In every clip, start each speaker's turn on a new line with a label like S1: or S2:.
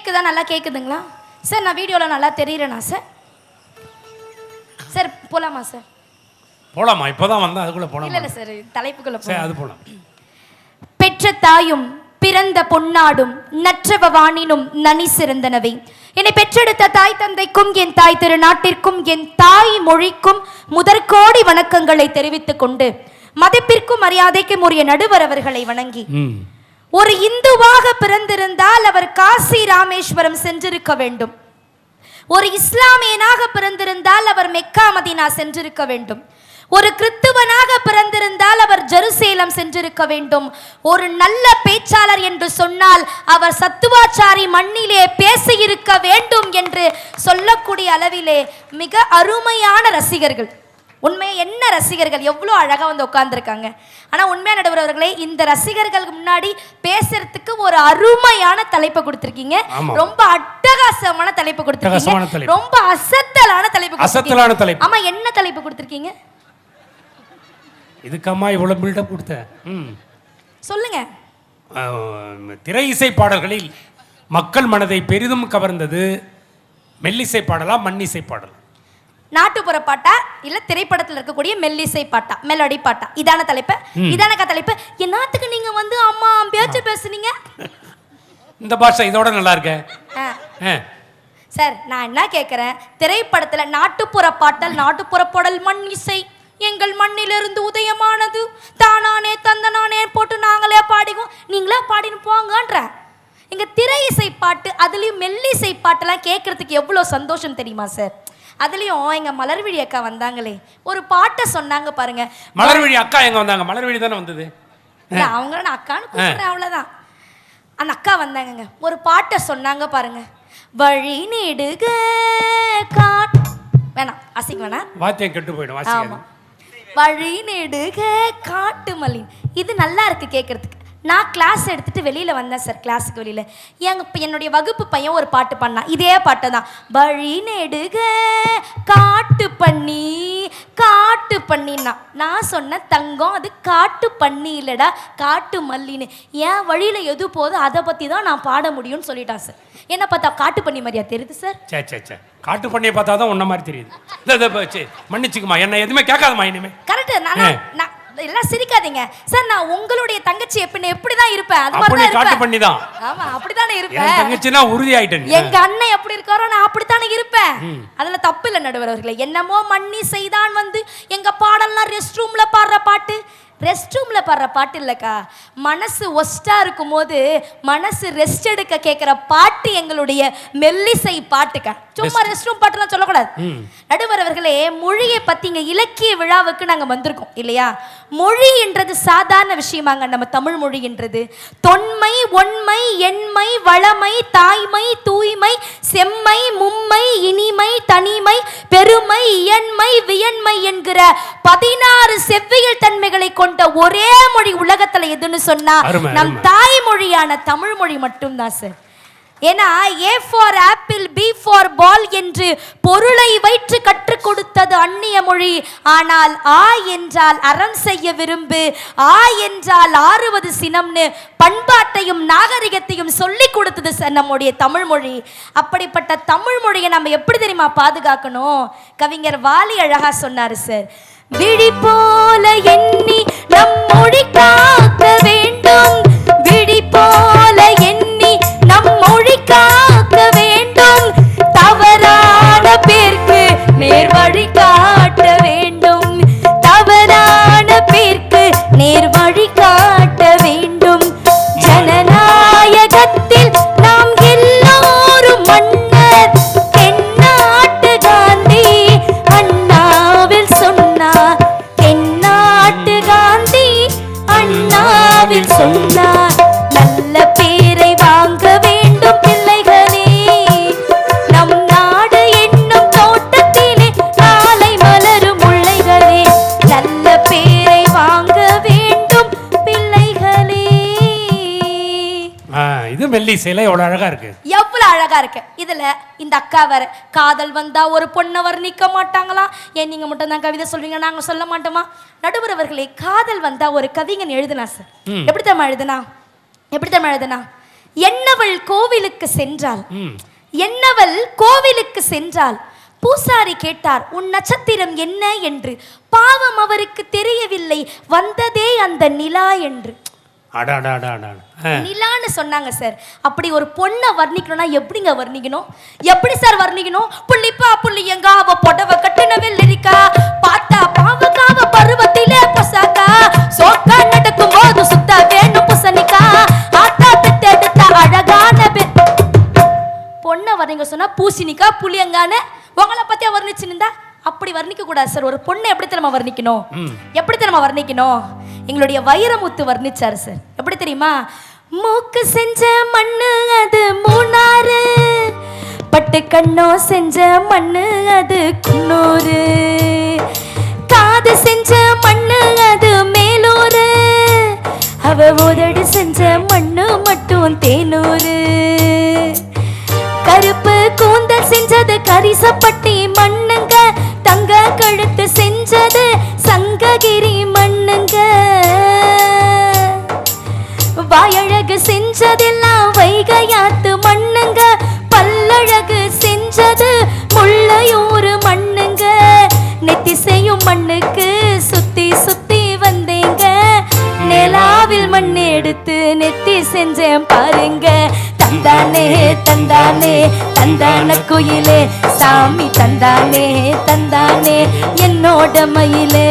S1: கேக்குதா? நல்லா கேக்குதுங்களா? சார் நான் வீடியோவில் நல்லா தெரியுறேனா சார்? சார் போலாமா சார்?
S2: போலாமா? இப்போதான் வந்தா அதுக்குள்ள
S1: இல்ல
S2: போலாமா?
S1: இல்ல சார் தலைப்புக்குள்ள
S2: சரி அது போலாம்.
S1: பெற்ற தாயும் பிறந்த பொன்னாடும் நற்றவ வாணினும் நனி சிறந்தனவை. என்னை பெற்றெடுத்த தாய் தந்தைக்கும் என் தாய் திருநாட்டிற்கும் என் தாய் மொழிக்கும் முதற்கோடி வணக்கங்களை தெரிவித்துக் கொண்டு மதிப்பிற்கும் மரியாதைக்கும் உரிய நடுவர் அவர்களை வணங்கி ஒரு இந்துவாக பிறந்திருந்தால் அவர் காசி ராமேஸ்வரம் சென்றிருக்க வேண்டும். ஒரு இஸ்லாமியனாக பிறந்திருந்தால் அவர் மெக்கா மதினா சென்றிருக்க வேண்டும். ஒரு கிறித்துவனாக பிறந்திருந்தால் அவர் ஜெருசேலம் சென்றிருக்க வேண்டும். ஒரு நல்ல பேச்சாளர் என்று சொன்னால் அவர் சத்துவாச்சாரி மண்ணிலே பேசியிருக்க வேண்டும் என்று சொல்லக்கூடிய அளவிலே மிக அருமையான ரசிகர்கள். உண்மையா என்ன ரசிகர்கள் எவ்வளோ அழகா வந்து உட்கார்ந்துருக்காங்க? ஆனா உண்மையா நடுவர்களே இந்த ரசிகர்களுக்கு முன்னாடி பேசுறதுக்கு ஒரு அருமையான தலைப்பை கொடுத்திருக்கீங்க. ரொம்ப அட்டகாசமான தலைப்பு கொடுத்திருக்கீங்க. ரொம்ப அசத்தலான தலைப்பு.
S2: அசத்தலான தலைப்பு.
S1: ஆமா என்ன தலைப்பு கொடுத்திருக்கீங்க?
S2: இதுக்கம்மா இவ்வளவு பில்டப் கொடுத்த.
S1: சொல்லுங்க.
S2: திரை இசை பாடல்களில் மக்கள் மனதை பெரிதும் கவர்ந்தது. மெல்லிசை பாடலா மண்ணிசை பாடலா?
S1: நாட்டுப்புற பாட்டா இல்ல திரைப்படத்துல இருக்கக்கூடிய மெல்லிசை பாட்டா மெலடி பாட்டா? இதான தலைப்பு? இதானக்கா தலைப்பு? என்னத்துக்கு நீங்க வந்து அம்மா பேச்சு பேசுனீங்க?
S2: இந்த பாஷை இதோட நல்லா இருக்க.
S1: சார் நான் என்ன கேட்குறேன் திரைப்படத்துல நாட்டுப்புற பாட்டல் நாட்டுப்புற பாடல் மண் இசை. எங்கள் மண்ணிலிருந்து உதயமானது. தானானே தந்தனானே போட்டு நாங்களே பாடிக்குவோம். நீங்களே பாடின்னு போங்கன்ற. எங்க திரை இசை பாட்டு அதுலயும் மெல்லிசை பாட்டெல்லாம் கேட்கறதுக்கு எவ்வளோ சந்தோஷம் தெரியுமா சார்? அதுலயும் எங்க மலர்விழி அக்கா வந்தாங்களே. ஒரு பாட்டை சொன்னாங்க பாருங்க.
S2: மலர்விழி அக்கா எங்க வந்தாங்க? மலர்விழி தானே வந்தது?
S1: இல்ல அவங்கள நான் அக்கான்னு கூப்பிடுறேன் அவ்வளவுதான். அந்த அக்கா வந்தாங்கங்க. ஒரு பாட்டை சொன்னாங்க பாருங்க. வழி நெடுக காட். வேணாம் அசிங்க வேணாம்.
S2: வாத்தியம் கெட்டு போயிடும்
S1: ஆமா.
S2: வாசிக்காது
S1: வழி நெடுக காட்டு மல்லி. இது நல்லா இருக்கு கேட்கறதுக்கு நான் கிளாஸ் எடுத்துட்டு வெளியில வந்தேன் சார் கிளாஸுக்கு வெளியில. எங்க இப்ப என்னுடைய வகுப்பு பையன் ஒரு பாட்டு பண்ணான் இதே பாட்டு தான். வழி நெடுக காட்டு பண்ணி காட்டு பண்ணின்னா. நான் சொன்ன தங்கம் அது காட்டு பண்ணி இல்லடா காட்டு மல்லின்னு. என் வழியில எது போதோ அதை பத்தி தான் நான் பாட முடியும்னு சொல்லிட்டான் சார் என்ன பார்த்தா காட்டு பண்ணி மாதிரியா தெரியுது சார்
S2: சே சே சே காட்டு பண்ணியை பார்த்தா தான் உன்ன மாதிரி தெரியுது. மன்னிச்சுக்குமா. என்ன எதுவுமே கேட்காதம்மா இனிமே.
S1: கரெக்ட் நான் எல்லாம் சிரிக்காதீங்க. சார் நான் உங்களுடைய தங்கச்சி எப்படி எப்படி தான் இருப்பேன்? அது மாதிரி தான்
S2: காட்டு பண்ணி தான்
S1: ஆமா அப்படித்தானே
S2: என்
S1: இருப்பேன்?
S2: தங்கச்சினா உறுதி ஆயிட்டேன்
S1: எங்க அண்ணன் எப்படி இருக்காரோ நான் அப்படித்தானே இருப்பேன். அதுல தப்பு இல்லை நடுவர் அவர்களே. என்னமோ மண்ணி செய்தான் வந்து எங்க பாடல்லாம் ரெஸ்ட் ரூம்ல பாடுற பாட்டு. ரெஸ்ட் ரூம்ல பாடுற பாட்டு இல்லக்கா. மனசு ஒஸ்டா இருக்கும்போது மனசு ரெஸ்ட் எடுக்க கேட்கிற பாட்டு எங்களுடைய மெல்லிசை பாட்டுக்கா. சும்மா ரெஸ்ட் ரூம் பாட்டுலாம் சொல்லக்கூடாது. நடுவர் அவர்களே மொழியை பத்திங்க இலக்கிய விழாவுக்கு நாங்க வந்திருக்கோம் இல்லையா? மொழி என்றது சாதாரண விஷயமாங்க. நம்ம தமிழ் மொழி என்றது தொன்மை ஒன்மை எண்மை வளமை தாய்மை தூய்மை செம்மை மும்மை இனிமை தனிமை பெருமை இயன்மை வியன்மை என்கிற பதினாறு செவ்வியல் தன்மைகளை கொண்ட ஒரே மொழி உலகத்துல எதுன்னு சொன்னா நம். தாய்மொழியான தமிழ் மொழி மட்டும்தான் சார் ஏன்னா A for apple B for ball என்று பொருளை வைத்து கற்றுக் கொடுத்தது அந்நிய மொழி. ஆனால் ஆ என்றால் அறம் செய்ய விரும்பு ஆ என்றால் ஆறுவது சினம்னு பண்பாட்டையும் நாகரிகத்தையும் சொல்லி கொடுத்தது சார் நம்முடைய தமிழ் மொழி. அப்படிப்பட்ட தமிழ் மொழியை நம்ம எப்படி தெரியுமா பாதுகாக்கணும்? கவிஞர் வாலி அழகா சொன்னாரு சார் விழி போல எண்ணி நம் மொழி காக்க வேண்டும்.
S2: இது மெல்லிசையில எவ்வளவு அழகா இருக்கு.
S1: எவ்வளவு அழகா இருக்கு. இதுல இந்த அக்கா வேற காதல் வந்தா ஒரு பொண்ணை வர்ணிக்க மாட்டாங்களாம் ஏன் நீங்க மட்டும் தான் கவிதை சொல்றீங்க? நாங்க சொல்ல மாட்டோமா? நடுவர் அவர்களே காதல் வந்தா ஒரு கவிஞன் எழுதுனா சார் எப்படி தெரியுமா எழுதுனா? எப்படி தெரியுமா எழுதுனா? என்னவள் கோவிலுக்கு சென்றாள்?
S2: ம்.
S1: என்னவள் கோவிலுக்கு சென்றாள்? பூசாரி கேட்டார் உன் நட்சத்திரம் என்ன? என்று. பாவம் அவருக்கு தெரியவில்லை வந்ததே அந்த நிலா என்று. நிலான்னு சொன்னாங்க சார். அப்படி ஒரு பொண்ணை வர்ணிக்கணும்னா எப்படிங்க வர்ணிக்கணும்? எப்படி சார் வர்ணிக்கணும்? புள்ளிப்பா புள்ளியங்கா அவ புடவ கட்டின வெள்ளரிக்கா. பார்த்தா பாவக்காவ பருவத்திலே பொசாக்கா சோக்கா நடக்கும் போது சுத்த வேணும் புசனிக்கா ஆத்தா பெத்தெடுத்த அழகான பெ பொண்ணை வர்ணிக்க சொன்னா பூசணிக்கா புளியங்கான உங்களை பத்தியா வர்ணிச்சுருந்தா அப்படி வர்ணிக்க கூடாது சார். ஒரு பொண்ணை எப்படி தெரியுமா வர்ணிக்கணும். எப்படி தெரியுமா வர்ணிக்கணும்? எங்களுடைய வைரமுத்து வர்ணிச்சார் சார் எப்படி தெரியுமா? மூக்கு செஞ்ச மண்ணு அது மூணாறு. பட்டு கண்ணோ செஞ்ச மண்ணு அது குன்னூறு. காது செஞ்ச மண்ணு அது மேலூரு அவ உதடு செஞ்ச மண்ணு மட்டும் தேனூரு கருப்பு கூந்தல் செஞ்சது கரிசப்பட்டி மண்ணுங்க. தங்க கழுத்து செஞ்சது சங்ககிரி வாயழகு செஞ்சதெல்லாம் வைகையாத்து மண்ணுங்க. பல்லழகு செஞ்சது முள்ளையூர் மண்ணுங்க. நெத்தி செய்யும் மண்ணுக்கு சுத்தி சுத்தி வந்தேங்க. நிலாவில் மண் எடுத்து நெத்தி செஞ்சேன் பாருங்க. தந்தானே தந்தானே தந்தான குயிலே. சாமி தந்தானே தந்தானே என்னோட மயிலே.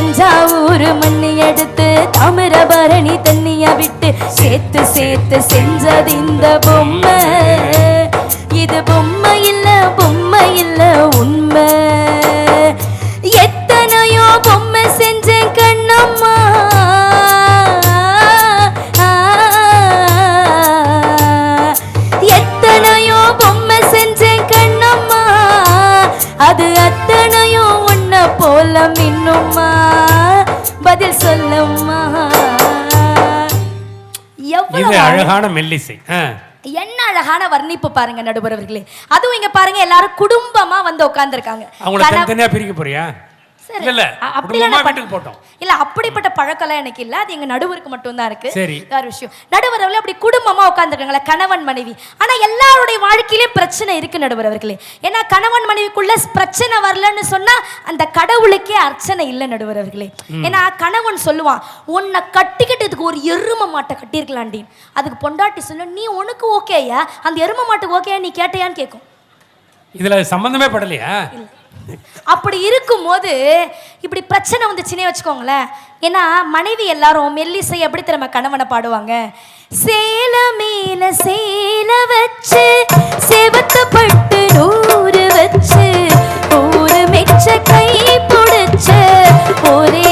S1: தஞ்சாவூர் மண்ணி எடுத்து தாமிரபரணி தண்ணிய விட்டு சேர்த்து சேர்த்து செஞ்சது இந்த பொம்மை. இது பொம்மை இல்லை
S2: அழகான மெல்லிசை.
S1: என்ன அழகான வர்ணிப்பு பாருங்க நடுவர் அவர்களே அதுவும் இங்க பாருங்க எல்லாரும் குடும்பமா வந்து உட்கார்ந்துருக்காங்க.
S2: அவங்கள தனித்தனியா பிரிக்க போறியா. இல்ல குடும்பமா வீட்டுக்கு போட்டோம்.
S1: இல்ல அப்படிப்பட்ட பழக்கம்லாம் எனக்கு இல்ல. அது எங்க நடுவருக்கு மட்டும்தான் இருக்கு.
S2: சரி.
S1: வேற விஷயம். நடுவர் அவர்களே அப்படி குடும்பமா உட்காந்துருக்காங்களே கணவன் மனைவி. ஆனா எல்லாருடைய வாழ்க்கையிலே பிரச்சனை இருக்கு நடுவர் அவர்களே ஏன்னா கணவன் மனைவிக்குள்ள பிரச்சனை வரலன்னு சொன்னா அந்த கடவுளுக்கே அர்ச்சனை இல்லை நடுவர் அவர்களே ஏன்னா கணவன் சொல்லுவான் உன்னை கட்டிக்கிட்டதுக்கு ஒரு எரும மாட்டை கட்டியிருக்கலாண்டி. அதுக்கு பொண்டாட்டி சொல்லு நீ உனக்கு ஓகேயா அந்த எரும மாட்டுக்கு ஓகேயா நீ கேட்டையான்னு கேட்கும்
S2: இதுல சம்பந்தமே படலையா?
S1: அப்படி இருக்கும்போது இப்படி பிரச்சனை வந்துச்சுன்னே வச்சுக்கோங்களேன். ஏன்னா மனைவி எல்லாரும் மெல்லிசை எப்படி திரும்ப கணவனை பாடுவாங்க. சேல மேல சேல வச்சு செவத்து பட்டு நூறு வச்சு ஊரு மெச்ச கை புடிச்ச ஒரே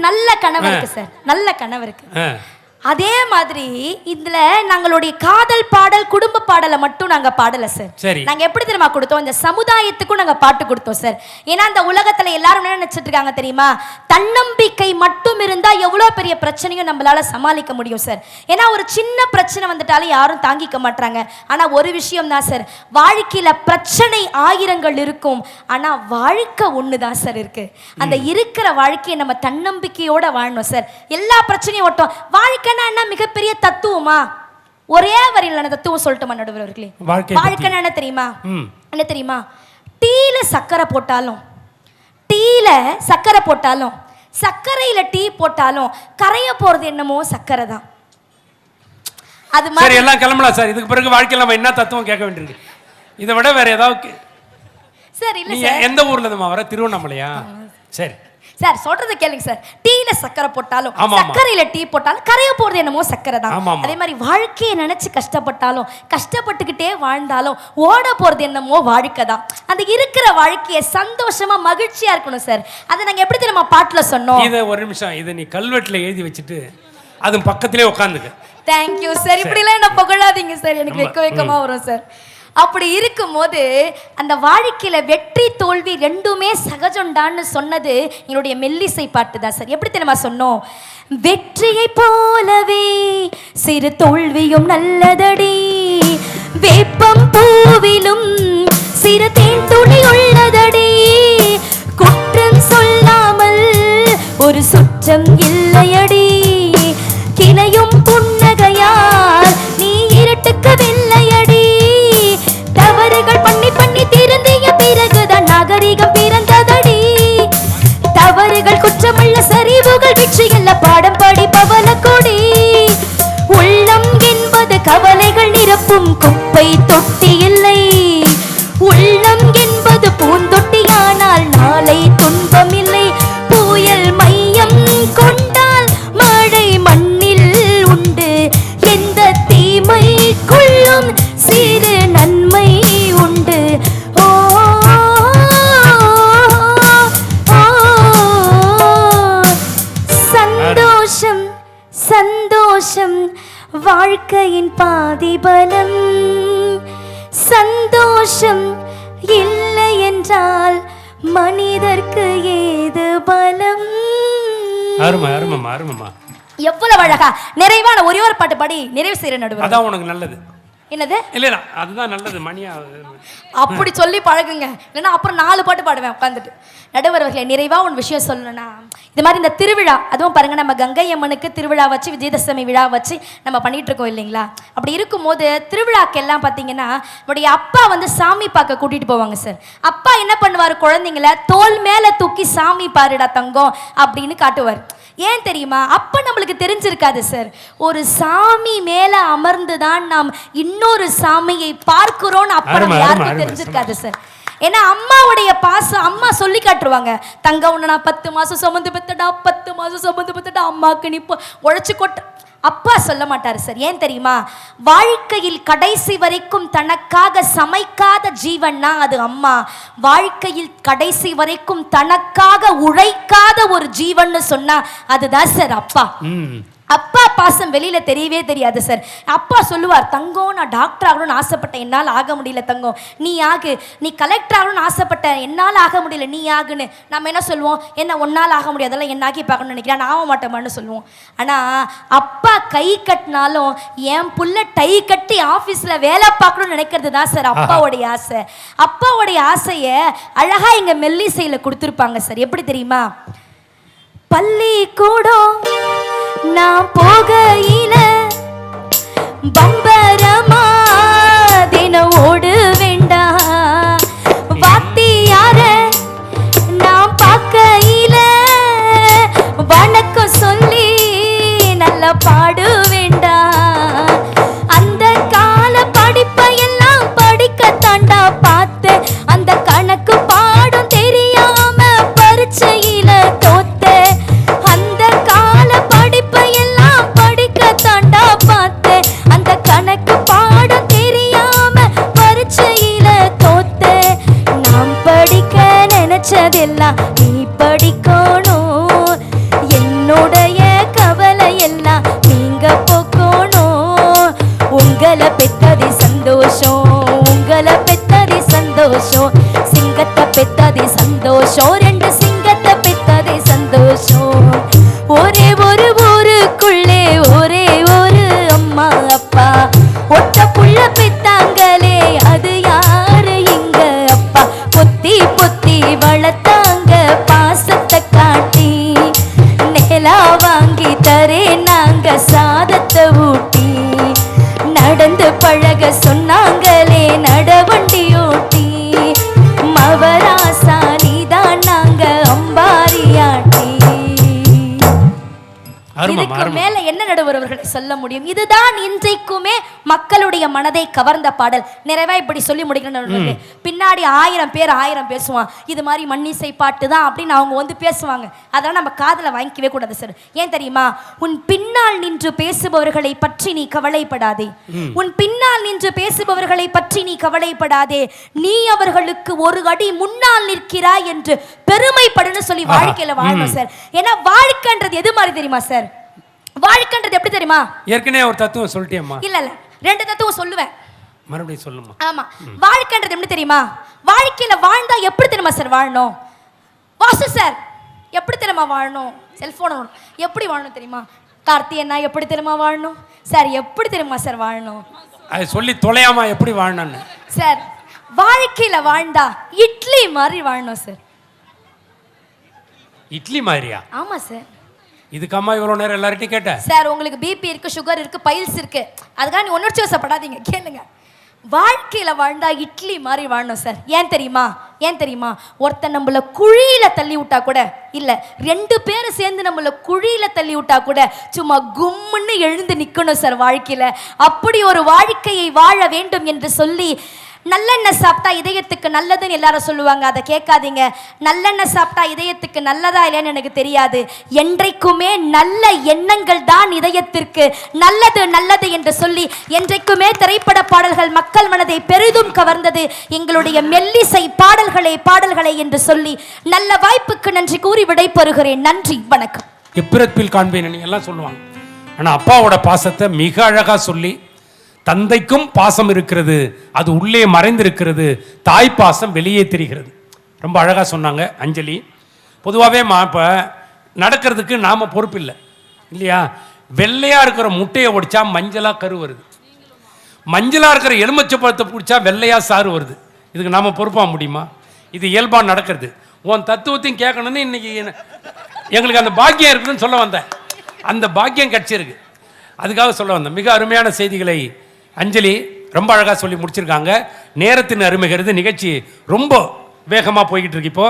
S1: நல்ல கணவருக்கு சார். நல்ல கணவருக்கு.
S2: ஆ.
S1: அதே மாதிரி இதுல நாங்களுடைய காதல் பாடல் குடும்ப பாடலை மட்டும் நாங்க பாடல சார்
S2: சரி.
S1: நாங்க எப்படி தெரியுமா கொடுத்தோம்? இந்த சமுதாயத்துக்கும் நாங்க பாட்டு கொடுத்தோம் சார் ஏன்னா இந்த உலகத்துல எல்லாரும் என்ன நினைச்சிட்டு இருக்காங்க தெரியுமா? தன்னம்பிக்கை மட்டும் இருந்தா எவ்வளவு பெரிய பிரச்சனையும் நம்மளால சமாளிக்க முடியும் சார் ஏன்னா ஒரு சின்ன பிரச்சனை வந்துட்டாலும் யாரும் தாங்கிக்க மாட்டாங்க ஆனா ஒரு விஷயம் தான் சார் வாழ்க்கையில பிரச்சனை ஆயிரங்கள் இருக்கும். ஆனா வாழ்க்கை ஒண்ணுதான் சார் இருக்கு. அந்த இருக்கிற வாழ்க்கையை நம்ம தன்னம்பிக்கையோட வாழணும் சார் எல்லா பிரச்சனையும் ஓட்டும் வாழ்க்கைன்னா என்ன? மிகப்பெரிய தத்துவமா? ஒரே வரியிலான தத்துவம் சொல்லட்டுமா நடுவர் அவர்களே
S2: வாழ்க்கை
S1: வாழ்க்கைன்னா என்ன தெரியுமா? என்ன தெரியுமா? டீல சக்கரை போட்டாலும் டீல சக்கரை போட்டாலும் சர்க்கரையில டீ போட்டாலும் கரைய போறது என்னமோ சக்கரை தான். அது மாதிரி
S2: எல்லாம் கிளம்பலாம் சார். இதுக்கு பிறகு வாழ்க்கையில் நம்ம என்ன தத்துவம் கேட்க வேண்டியிருக்கு? இதை விட வேற ஏதாவது
S1: சார் இல்ல
S2: எந்த ஊர்ல இருந்துமா வர? திருவண்ணாமலையா? சரி.
S1: சார் சொல்றது கேளுங்க சார். டீல சக்கரை போட்டாலும். சர்க்கரையில டீ போட்டாலும் கரைய போறது என்னமோ சக்கரை தான். அதே மாதிரி வாழ்க்கையை நினைச்சு கஷ்டப்பட்டாலும் கஷ்டப்பட்டுக்கிட்டே வாழ்ந்தாலும் ஓட போறது என்னமோ வாழ்க்கை தான். அந்த இருக்கிற வாழ்க்கையை சந்தோஷமா மகிழ்ச்சியா இருக்கணும் சார். அதை நாங்க எப்படி தெரியுமா பாட்டுல சொன்னோம்?
S2: இதை ஒரு நிமிஷம் இதை நீ கல்வெட்டுல எழுதி வச்சுட்டு அது பக்கத்திலே உட்காந்துக்க.
S1: தேங்க்யூ சார் இப்படிலாம் என்ன புகழாதீங்க சார் எனக்கு. வெக்க வெக்கமா வரும் சார் அப்படி இருக்கும்போது அந்த வாழ்க்கையில் வெற்றி தோல்வி ரெண்டுமே சகஜம்டான்னு சொன்னது என்னுடைய மெல்லிசை பாட்டு தான் சார். எப்படி தெரியுமா சொன்னோம்? வெற்றியை போலவே சிறு தோல்வியும் நல்லதடி. வேப்பம் பூவிலும் சிறு தேன் துணி உள்ளதடி. குற்றம் சொல்லாமல் ஒரு சுற்றம் இல்லையடி. கிளையும் புன்னகையால் நீ இரட்டுக்கவில்லை. திருந்திய பிறகுதான் நாகரிகம் பிறந்ததடி. தவறுகள் குற்றமுள்ள சரிவுகள் வெற்றியல்ல பாடம் படிப்பவன கொடி. உள்ளம் என்பது கவலைகள் நிரப்பும் குப்பை தொட்டி இல்லை. வாழ்க்கையின் பாதிபலம். சந்தோஷம் இல்லை என்றால் மனிதர்க்கு ஏது பலம்?
S2: அருமை அருமைம்மா அருமைம்மா.
S1: எவ்வளவு அழகா. நிறைவான ஒரே ஒரு பாட்டு பாடி நிறைவு செய்யற நடுவர்.
S2: அதான் உனக்கு நல்லது.
S1: என்னது?
S2: இல்ல அதுதான் நல்லது மணியா.
S1: அப்படி சொல்லி பழகுங்க. இல்லைன்னா அப்புறம் நாலு பாட்டு பாடுவேன் உட்காந்துட்டு நடுவர்களை நிறைவா ஒரு விஷயம் சொல்லணும்னா இது மாதிரி இந்த திருவிழா அதுவும் பாருங்க நம்ம கங்கை அம்மனுக்கு திருவிழா வச்சு விஜயதசமி விழா வச்சு நம்ம பண்ணிட்டு இருக்கோம் இல்லைங்களா? அப்படி இருக்கும்போது திருவிழாக்கெல்லாம் பார்த்தீங்கன்னா நம்முடைய அப்பா வந்து சாமி பார்க்க கூட்டிட்டு போவாங்க சார். அப்பா என்ன பண்ணுவார் குழந்தைங்கள தோல் மேல தூக்கி சாமி பாருடா தங்கம் அப்படின்னு காட்டுவார். ஏன் தெரியுமா? அப்ப நம்மளுக்கு தெரிஞ்சிருக்காது சார் ஒரு சாமி மேல அமர்ந்து தான் நாம் இன்னொரு சாமியை பார்க்கிறோம்னு அப்ப நம்ம யாருக்கும். தெரிஞ்சிருக்காது சார் ஏன்னா அம்மாவுடைய பாசம் அம்மா சொல்லி காட்டுருவாங்க தங்க உன்னை நான் பத்து மாசம் சுமந்து பெத்தடா பத்து மாசம் சுமந்து பெத்தடா அம்மாக்கு நீ உழைச்சு கொட்ட அப்பா சொல்ல மாட்டார் சார் ஏன் தெரியுமா? வாழ்க்கையில் கடைசி வரைக்கும் தனக்காக சமைக்காத ஜீவன்னா அது அம்மா. வாழ்க்கையில் கடைசி வரைக்கும் தனக்காக உழைக்காத ஒரு ஜீவன்னு சொன்னா அதுதான் சார் அப்பா. அப்பா பாசம் வெளியில தெரியவே தெரியாது சார் அப்பா சொல்லுவார் தங்கம் நான் டாக்டர் ஆகணும்னு ஆசைப்பட்டேன். என்னால் ஆக முடியல தங்கம் நீ ஆகு. நீ கலெக்டர் ஆகணும்னு ஆசைப்பட்டேன். என்னால் ஆக முடியல நீ ஆகுன்னு. நம்ம என்ன சொல்லுவோம்? என்ன ஒன்னால் ஆக முடியாது. அதெல்லாம் என்னாக்கி பார்க்கணும்னு நினைக்கிறேன். நான் ஆக மாட்டேமான்னு சொல்லுவோம். ஆனால் அப்பா கை கட்டினாலும் என் புள்ள டை கட்டி ஆஃபீஸில் வேலை பார்க்கணும்னு நினைக்கிறது தான் சார் அப்பாவுடைய ஆசை. அப்பாவுடைய ஆசையை அழகாக எங்கள் மெல்லிசையில் கொடுத்துருப்பாங்க சார் எப்படி தெரியுமா? பள்ளிக்கூடம் நான் போகையில பம்பரமா தினம் ஓடு வேண்டாம் வாத்தியார நான் பார்க்கையில வணக்கம் சொல்லி நல்லா பாடு வேண்டா. உங்களை பழக சொன்னாங்களே
S2: நடவண்டியோட்டி
S1: இதுக்கு மேல என்ன நடுவர் அவர்களை சொல்ல முடியும்? இதுதான் இன்றைக்குமே மக்களுடைய மனதை கவர்ந்த பாடல். நிறைவா இப்படி சொல்லி நடுவர்களே. பின்னாடி ஆயிரம் பேர் ஆயிரம் பேசுவான். இது மாதிரி மண்ணிசை பாட்டு தான் அப்படின்னு அவங்க வந்து பேசுவாங்க. அதெல்லாம் நம்ம காதுல வாங்கிக்கவே கூடாது சார் ஏன் தெரியுமா? உன் பின்னால் நின்று பேசுபவர்களை பற்றி நீ கவலைப்படாதே. உன் பின்னால் நின்று பேசுபவர்களை பற்றி நீ கவலைப்படாதே. நீ அவர்களுக்கு ஒரு அடி முன்னால் நிற்கிறாய் என்று பெருமைப்படுன்னு சொல்லி. வாழ்க்கையில வாழணும் சார் ஏன்னா வாழ்க்கைன்றது எது மாதிரி தெரியுமா சார் வாழ்க்கைன்றது எப்படி தெரியுமா?
S2: ஏற்கனவே ஒரு தத்துவம் சொல்லிட்டேம்மா.
S1: இல்ல இல்ல. ரெண்டு தத்துவம் சொல்லுவேன்.
S2: மறுபடியும் சொல்லுமா
S1: ஆமா. வாழ்க்கைன்றது எப்படி தெரியுமா? வாழ்க்கையில வாழ்ந்தா எப்படி தெரியுமா சார் வாழணும்? வாசு சார் எப்படி தெரியுமா வாழணும்? செல்போன் எப்படி வாழணும் தெரியுமா? கார்த்தி அண்ணா எப்படி தெரியுமா வாழணும்? சார் எப்படி தெரியுமா சார் வாழணும்?
S2: அதை சொல்லி தொலையாமா எப்படி வாழணும்னு?
S1: சார் வாழ்க்கையில வாழ்ந்தா இட்லி மாதிரி வாழணும் சார்.
S2: இட்லி மாதிரியா?
S1: ஆமா சார்.
S2: இதுக்கம்மா இவ்வளோ நேரம் எல்லார்ட்டையும் கேட்டேன்.
S1: சார் உங்களுக்கு பிபி இருக்கு சுகர் இருக்கு பைல்ஸ் இருக்கு. அதுக்காக நீ உணர்ச்சி வசப்படாதீங்க கேளுங்க. வாழ்க்கையில வாழ்ந்தா இட்லி மாதிரி வாழணும் சார் ஏன் தெரியுமா? ஏன் தெரியுமா? ஒருத்தன் நம்மள குழியில தள்ளி விட்டா கூட இல்ல ரெண்டு பேரும் சேர்ந்து நம்மள குழியில தள்ளி விட்டா கூட சும்மா கும்முன்னு எழுந்து நிக்கணும் சார் வாழ்க்கையில. அப்படி ஒரு வாழ்க்கையை வாழ வேண்டும் என்று சொல்லி நல்லெண்ணெய் சாப்பிட்டா இதயத்துக்கு நல்லதுன்னு எல்லாரும் சொல்லுவாங்க. அதை கேட்காதீங்க. நல்லெண்ணெய் சாப்பிட்டா இதயத்துக்கு நல்லதா இல்லையான்னு எனக்கு தெரியாது. என்றைக்குமே நல்ல எண்ணங்கள் தான் இதயத்திற்கு நல்லது நல்லது என்று சொல்லி என்றைக்குமே திரைப்பட பாடல்கள் மக்கள் மனதை பெரிதும் கவர்ந்தது. எங்களுடைய மெல்லிசை பாடல்களே பாடல்களே என்று சொல்லி நல்ல வாய்ப்புக்கு நன்றி கூறி விடைபெறுகிறேன். நன்றி வணக்கம்.
S2: எப்பிறப்பில் காண்பேன் எல்லாம் சொல்லுவாங்க. ஆனால் அப்பாவோட பாசத்தை மிக அழகாக சொல்லி தந்தைக்கும் பாசம் இருக்கிறது அது உள்ளே மறைந்திருக்கிறது தாய் பாசம் வெளியே தெரிகிறது. ரொம்ப அழகாக சொன்னாங்க அஞ்சலி. பொதுவாகவே மா இப்போ நடக்கிறதுக்கு நாம் பொறுப்பில்லை இல்லையா? வெள்ளையாக இருக்கிற முட்டையை ஒடிச்சா மஞ்சளாக கரு வருது. மஞ்சளாக இருக்கிற எலுமிச்சை பழத்தை பிடிச்சா வெள்ளையாக சாறு வருது. இதுக்கு நாம் பொறுப்பாக முடியுமா? இது இயல்பாக நடக்கிறது. உன் தத்துவத்தையும் கேட்கணும்னு இன்றைக்கி எங்களுக்கு அந்த பாக்கியம் இருக்குதுன்னு சொல்ல வந்தேன். அந்த பாக்கியம் கிடச்சிருக்கு. அதுக்காக சொல்ல வந்தேன். மிக அருமையான செய்திகளை அஞ்சலி ரொம்ப அழகாக சொல்லி முடிச்சிருக்காங்க. நேரத்தின் அருமைகிறது நிகழ்ச்சி ரொம்ப வேகமாக போய்கிட்டு இருக்கு இப்போ.